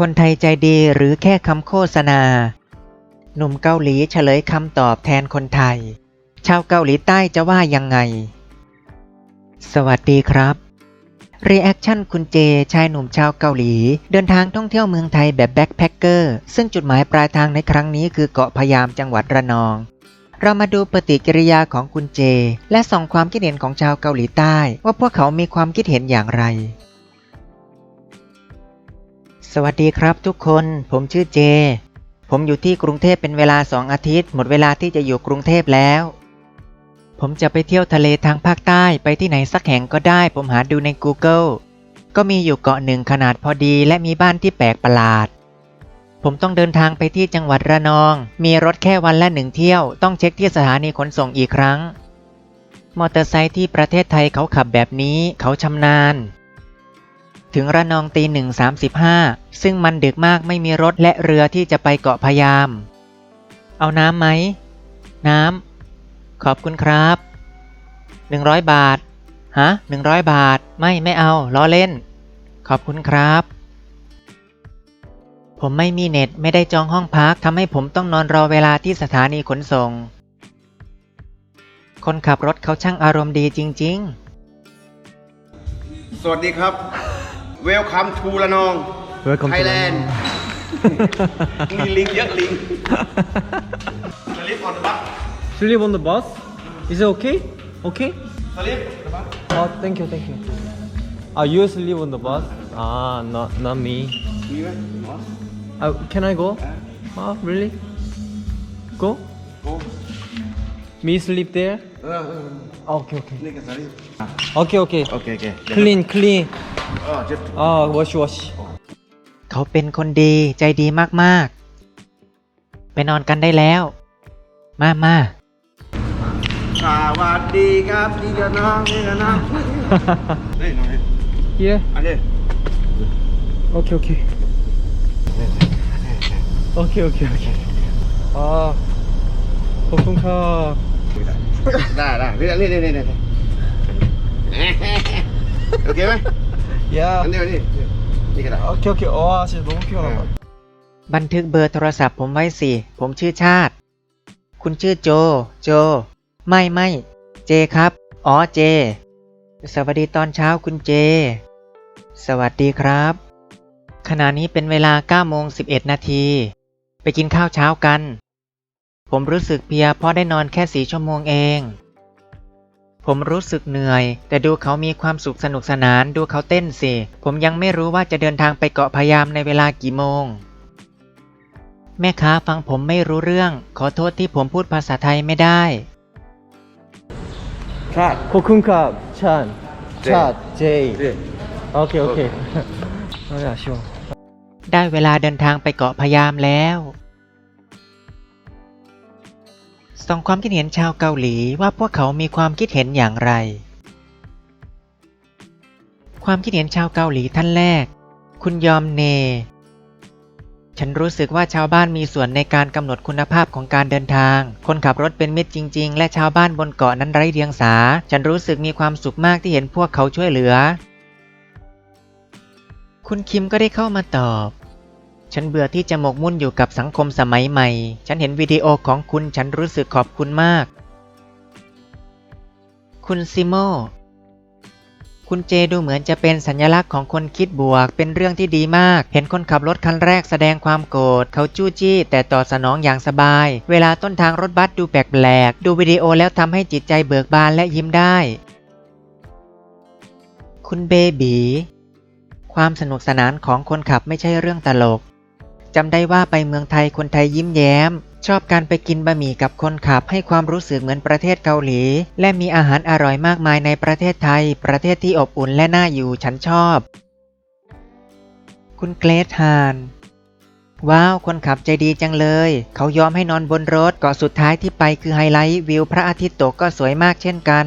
คนไทยใจดีหรือแค่คำโฆษณา หนุ่มเกาหลีเฉลยคำตอบแทนคนไทย ชาวเกาหลีใต้จะว่ายังไง สวัสดีครับรีแอคชั่นคุณเจ ชายหนุ่มชาวเกาหลี เดินทางท่องเที่ยวเมืองไทยแบบแบ็คแพคเกอร์ ซึ่งจุดหมายปลายทางในครั้งนี้คือเกาะพยามจังหวัดระนอง เรามาดูปฏิกิริยาของคุณเจ และส่องความคิดเห็นของชาวเกาหลีใต้ ว่าพวกเขามีความคิดเห็นอย่างไร สวัสดีครับทุกคน ผมชื่อเจ ผมอยู่ที่กรุงเทพเป็นเวลาสองอาทิตย์ หมดเวลาที่จะอยู่กรุงเทพแล้ว ผมจะไปเที่ยวทะเลทางภาคใต้ไปที่ไหนสักแห่งก็ได้ ผมหาดูใน Google ก็มีอยู่เกาะหนึ่งขนาดพอดี และมีบ้านที่แปลกประหลาด ผมต้องเดินทางไปที่จังหวัดระนอง มีรถแค่วันละหนึ่งเที่ยว ต้องเช็คที่สถานีขนส่งอีกครั้ง มอเตอร์ไซค์ที่ประเทศไทยเขาขับแบบนี้ เขาชำนาญ ถึงระนองตีหนึ่งสามสิบห้าซึ่งมันดึกมากไม่มีรถและเรือที่จะไปเกาะพยาม เอาน้ำไหม น้ำ ขอบคุณครับหนึ่งร้อยบาท ฮะหนึ่งร้อยบาท ไม่ไม่เอา ล้อเล่น ขอบคุณครับ ผมไม่มีเน็ตไม่ได้จองห้องพักทำให้ผมต้องนอนรอเวลาที่สถานีขนส่ง คนขับรถเขาช่างอารมณ์ดีจริง ๆ สวัสดีครับ Welcome to ระนอง Welcome to ไทยแลนด์ มีลิงเยอะลิงสลิปออนบัส Sleep on the bus? Is it okay? Okay? สลิป Oh, thank you, thank you. Ah, you sleep on the bus? Ah, not not me. มีไหมหมอ Uh, can I go? Ah, really? Go? โอ้ Me sleep there? เออเออ Ah, okay, okay. นี่กับสลิป Okay, okay. โอเคโอเค Clean, clean. อ๋อเจ็บ Ah, wash, wash. เขาเป็นคนดีใจดีมากๆ ไปนอนกันได้แล้ว มามา สวัสดีครับนี่กับน้องนี่กับน้องเฮ้ยน้องเฮ้ย Yeah. อันนี้ Okay, okay. Okay, okay, okay. Ah, ขอบคุณครับได้ได้นี่นี่นี่นี่นี่โอเคไหม Yeah. อันนี้อันนี้นี่ก็ได้ 오케이 오케이 와 진짜 너무 피곤하다 บันทึกเบอร์โทรศัพท์ผมไว้สิ ผมชื่อชาติ คุณชื่อโจ โจ ไม่ไม่เจครับ อ๋อเจ สวัสดีตอนเช้าคุณเจ สวัสดีครับ ขณะนี้เป็นเวลา9โมง11 นาที ไปกินข้าวเช้ากัน ผมรู้สึกเพลียเพราะได้นอนแค่สี่ชั่วโมงเอง ผมรู้สึกเหนื่อย แต่ดูเขามีความสุขสนุกสนานดูเขาเต้นสิ ผมยังไม่รู้ว่าจะเดินทางไปเกาะพยามในเวลากี่โมง แม่ค้าฟังผมไม่รู้เรื่อง ขอโทษที่ผมพูดภาษาไทยไม่ได้ครัขอบคุณครับชาญชาติเจโอเค โอเคได้เวลาเดินทางไปเกาะพยามแล้ว ส่องความคิดเห็นชาวเกาหลีว่าพวกเขามีความคิดเห็นอย่างไร ความคิดเห็นชาวเกาหลีท่านแรก คุณยอมเน ฉันรู้สึกว่าชาวบ้านมีส่วนในการกำหนดคุณภาพของการเดินทาง คนขับรถเป็นมิตรจริง ๆ และชาวบ้านบนเกาะนั้นไร้เดียงสา ฉันรู้สึกมีความสุขมากที่เห็นพวกเขาช่วยเหลือ คุณคิมก็ได้เข้ามาตอบ ฉันเบื่อที่จะหมกมุ่นอยู่กับสังคมสมัยใหม่ ฉันเห็นวิดีโอของคุณฉันรู้สึกขอบคุณมาก คุณซิโม คุณเจดูเหมือนจะเป็นสัญลักษณ์ของคนคิดบวก เป็นเรื่องที่ดีมาก เห็นคนขับรถคันแรกแสดงความโกรธ เขาจู้จี้ แต่ตอบสนองอย่างสบาย เวลาต้นทางรถบัสดูแปลกๆ ดูวิดีโอแล้วทำให้จิตใจเบิกบานและยิ้มได้ คุณเบบีความสนุกสนานของคนขับไม่ใช่เรื่องตลก จำได้ว่าไปเมืองไทยคนไทยยิ้มแย้ม ชอบการไปกินบะหมี่กับคนขับให้ความรู้สึกเหมือนประเทศเกาหลี และมีอาหารอร่อยมากมายในประเทศไทย ประเทศที่อบอุ่นและน่าอยู่ฉันชอบ คุณเกรทฮานว้าว คนขับใจดีจังเลย เขายอมให้นอนบนรถเกาะสุดท้ายที่ไปคือไฮไลท์วิวพระอาทิตย์ตกก็สวยมากเช่นกัน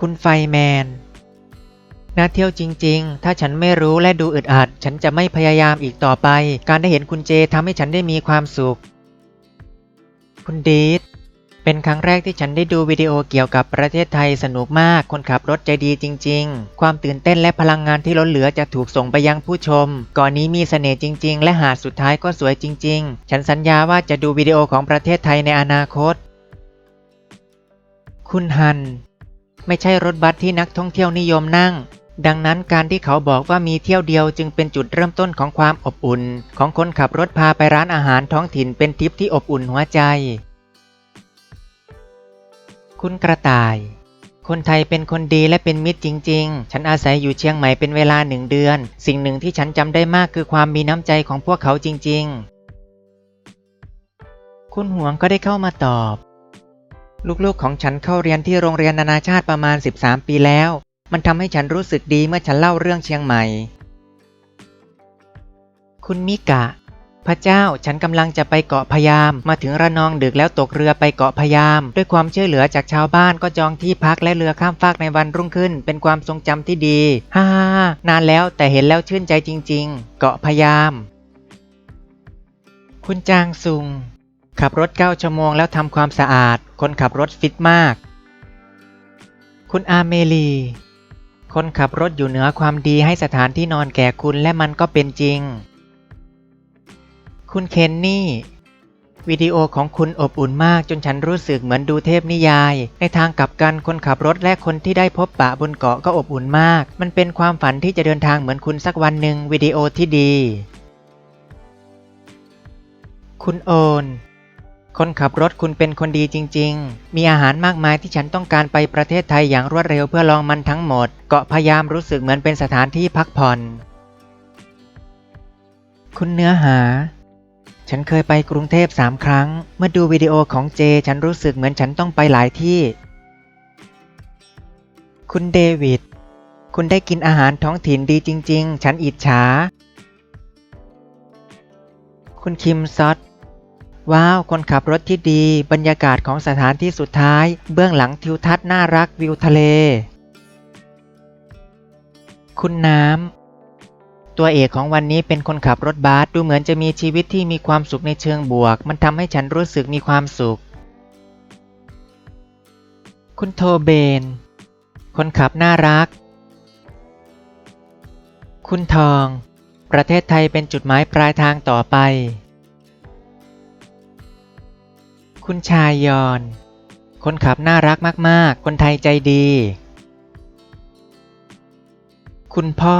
คุณไฟแมน น่าเที่ยวจริง ๆ ถ้าฉันไม่รู้และดูอึดอัด ฉันจะไม่พยายามอีกต่อไป การได้เห็นคุณเจทำให้ฉันได้มีความสุข คุณดีดเป็นครั้งแรกที่ฉันได้ดูวิดีโอเกี่ยวกับประเทศไทยสนุกมาก คนขับรถใจดีจริง ๆ ความตื่นเต้นและพลังงานที่ล้นเหลือจะถูกส่งไปยังผู้ชม ก่อนนี้มีเสน่ห์จริง ๆ และหาดสุดท้ายก็สวยจริง ๆ ฉันสัญญาว่าจะดูวิดีโอของประเทศไทยในอนาคต คุณฮัน ไม่ใช่รถบัสที่นักท่องเที่ยวนิยมนั่ง ดังนั้นการที่เขาบอกว่ามีเที่ยวเดียวจึงเป็นจุดเริ่มต้นของความอบอุ่น ของคนขับรถพาไปร้านอาหารท้องถิ่นเป็นทริปที่อบอุ่นหัวใจ คุณกระต่าย คนไทยเป็นคนดีและเป็นมิตรจริง ๆ ฉันอาศัยอยู่เชียงใหม่เป็นเวลาหนึ่งเดือน สิ่งหนึ่งที่ฉันจำได้มากคือความมีน้ำใจของพวกเขาจริง ๆ คุณหวงก็ได้เข้ามาตอบ ลูกๆของฉันเข้าเรียนที่โรงเรียนนานาชาติประมาณ 13 ปีแล้ว มันทำให้ฉันรู้สึกดีเมื่อฉันเล่าเรื่องเชียงใหม่ คุณมิกะ พระเจ้าฉันกำลังจะไปเกาะพยาม มาถึงระนองดึกแล้วตกเรือไปเกาะพยาม ด้วยความช่วยเหลือจากชาวบ้านก็จองที่พักและเรือข้ามฟากในวันรุ่งขึ้น เป็นความทรงจำที่ดีฮ่าฮ่านานแล้วแต่เห็นแล้วชื่นใจจริง ๆ เกาะพยาม คุณจางซุง ขับรถ9ชั่วโมงแล้วทำความสะอาด คนขับรถฟิตมากคุณอาเมลี คนขับรถอยู่เหนือความดีให้สถานที่นอนแก่คุณและมันก็เป็นจริง คุณเคนนี่ วิดีโอของคุณอบอุ่นมากจนฉันรู้สึกเหมือนดูเทพนิยาย ในทางกลับกันคนขับรถและคนที่ได้พบปะบนเกาะก็อบอุ่นมาก มันเป็นความฝันที่จะเดินทางเหมือนคุณสักวันหนึ่งวิดีโอที่ดี คุณโอน คนขับรถคุณเป็นคนดีจริง ๆ มีอาหารมากมายที่ฉันต้องการไปประเทศไทยอย่างรวดเร็วเพื่อลองมันทั้งหมด เกาะพะยามรู้สึกเหมือนเป็นสถานที่พักผ่อน คุณเนื้อหา ฉันเคยไปกรุงเทพสามครั้ง เมื่อดูวิดีโอของเจ ฉันรู้สึกเหมือนฉันต้องไปหลายที่ คุณเดวิด คุณได้กินอาหารท้องถิ่นดีจริง ๆ ฉันอิจฉา คุณคิมซอต ว้าว คนขับรถที่ดี บรรยากาศของสถานที่สุดท้าย เบื้องหลังทิวทัศน์น่ารักวิวทะเล คุณน้ำ ตัวเอกของวันนี้เป็นคนขับรถบัสดูเหมือนจะมีชีวิตที่มีความสุขในเชิงบวก มันทำให้ฉันรู้สึกมีความสุข คุณโทเบน คนขับน่ารัก คุณทอง ประเทศไทยเป็นจุดหมายปลายทางต่อไป คุณชายยอน คนขับน่ารักมาก ๆ คนไทยใจดี คุณพ่อ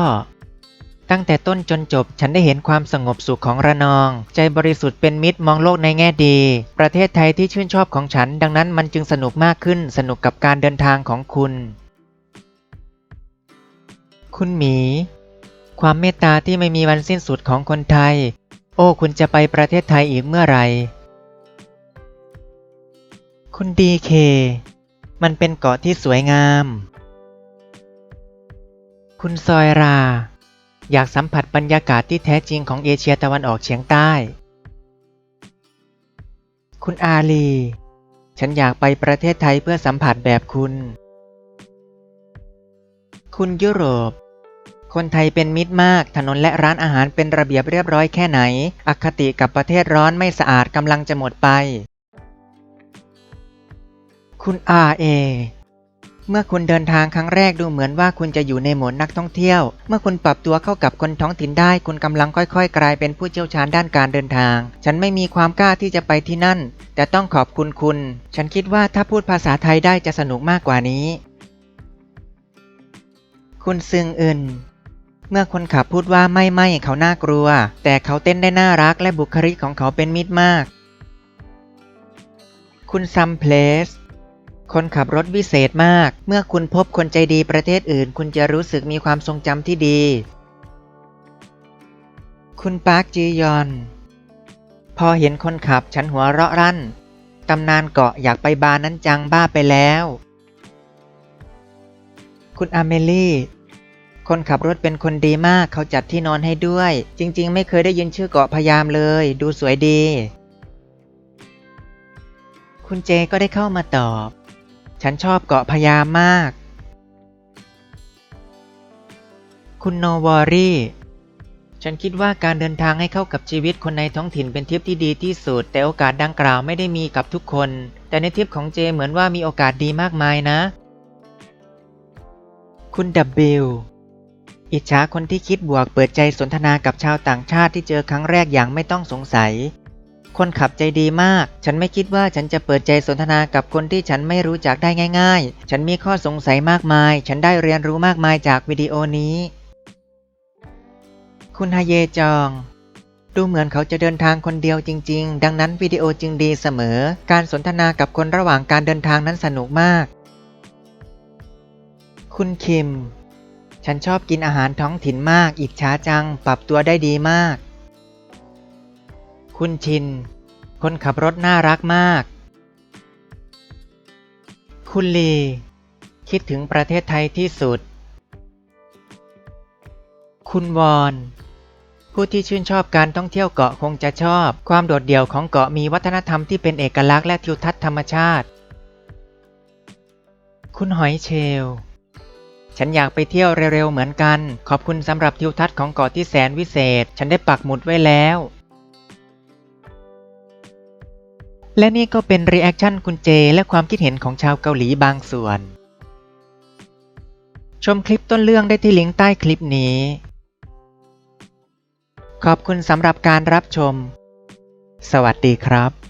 ตั้งแต่ต้นจนจบฉันได้เห็นความสงบสุขของระนอง ใจบริสุทธิ์เป็นมิตรมองโลกในแง่ดี ประเทศไทยที่ชื่นชอบของฉัน ดังนั้นมันจึงสนุกมากขึ้นสนุกกับการเดินทางของคุณ คุณหมี ความเมตตาที่ไม่มีวันสิ้นสุดของคนไทย โอ้คุณจะไปประเทศไทยอีกเมื่อไหร่ คุณดีเค มันเป็นเกาะที่สวยงาม คุณซอยรา อยากสัมผัสบรรยากาศที่แท้จริงของเอเชียตะวันออกเฉียงใต้ คุณอาลี ฉันอยากไปประเทศไทยเพื่อสัมผัสแบบคุณ คุณยุโรป คนไทยเป็นมิตรมาก ถนนและร้านอาหารเป็นระเบียบเรียบร้อยแค่ไหน อคติกับประเทศร้อนไม่สะอาดกำลังจะหมดไป คุณอาเอเมื่อคุณเดินทางครั้งแรกดูเหมือนว่าคุณจะอยู่ในโหมดนักท่องเที่ยว เมื่อคุณปรับตัวเข้ากับคนท้องถิ่นได้ คุณกำลังค่อย ๆ กลายเป็นผู้เชี่ยวชาญด้านการเดินทาง ฉันไม่มีความกล้าที่จะไปที่นั่น แต่ต้องขอบคุณคุณ ฉันคิดว่าถ้าพูดภาษาไทยได้จะสนุกมากกว่านี้ คุณซึงอึนเมื่อคนขับพูดว่าไม่ไม่เขาน่ากลัว แต่เขาเต้นได้น่ารักและบุคลิกของเขาเป็นมิตรมาก คุณซัมเพลส คนขับรถวิเศษมาก เมื่อคุณพบคนใจดีประเทศอื่น คุณจะรู้สึกมีความทรงจำที่ดี คุณปาร์คจียอน พอเห็นคนขับฉันหัวเราะรั่น ตำนานเกาะอยากไปบาร์นั้นจังบ้าไปแล้ว คุณอเมลี่ คนขับรถเป็นคนดีมากเขาจัดที่นอนให้ด้วย จริง ๆ ไม่เคยได้ยินชื่อเกาะพยามเลย ดูสวยดี คุณเจก็ได้เข้ามาตอบ ฉันชอบเกาะพะยามมาก คุณโนวอรี่ ฉันคิดว่าการเดินทางให้เข้ากับชีวิตคนในท้องถิ่นเป็นทริปที่ดีที่สุด แต่โอกาสดังกล่าวไม่ได้มีกับทุกคน แต่ในทริปของเจเหมือนว่ามีโอกาสดีมากมายนะ คุณดับเบิลอิจฉาคนที่คิดบวกเปิดใจสนทนากับชาวต่างชาติที่เจอครั้งแรกอย่างไม่ต้องสงสัย คนขับใจดีมาก ฉันไม่คิดว่าฉันจะเปิดใจสนทนากับคนที่ฉันไม่รู้จักได้ง่าย ๆ ฉันมีข้อสงสัยมากมาย ฉันได้เรียนรู้มากมายจากวิดีโอนี้ คุณฮาเยจอง ดูเหมือนเขาจะเดินทางคนเดียวจริง ๆ ดังนั้นวิดีโอจึงดีเสมอ การสนทนากับคนระหว่างการเดินทางนั้นสนุกมาก คุณคิม ฉันชอบกินอาหารท้องถิ่นมาก อิจฉาจัง ปรับตัวได้ดีมาก คุณชิน คนขับรถน่ารักมาก คุณลี คิดถึงประเทศไทยที่สุด คุณวอน ผู้ที่ชื่นชอบการท่องเที่ยวเกาะคงจะชอบ ความโดดเดี่ยวของเกาะมีวัฒนธรรมที่เป็นเอกลักษณ์และทิวทัศน์ธรรมชาติ คุณหอยเชลฉันอยากไปเที่ยวเร็วๆเหมือนกัน ขอบคุณสำหรับทิวทัศน์ของเกาะที่แสนวิเศษ ฉันได้ปักหมุดไว้แล้ว และนี่ก็เป็นรีแอคชั่นคุณเจ และความคิดเห็นของชาวเกาหลีบางส่วน ชมคลิปต้นเรื่องได้ที่ลิงก์ใต้คลิปนี้ ขอบคุณสำหรับการรับชม สวัสดีครับ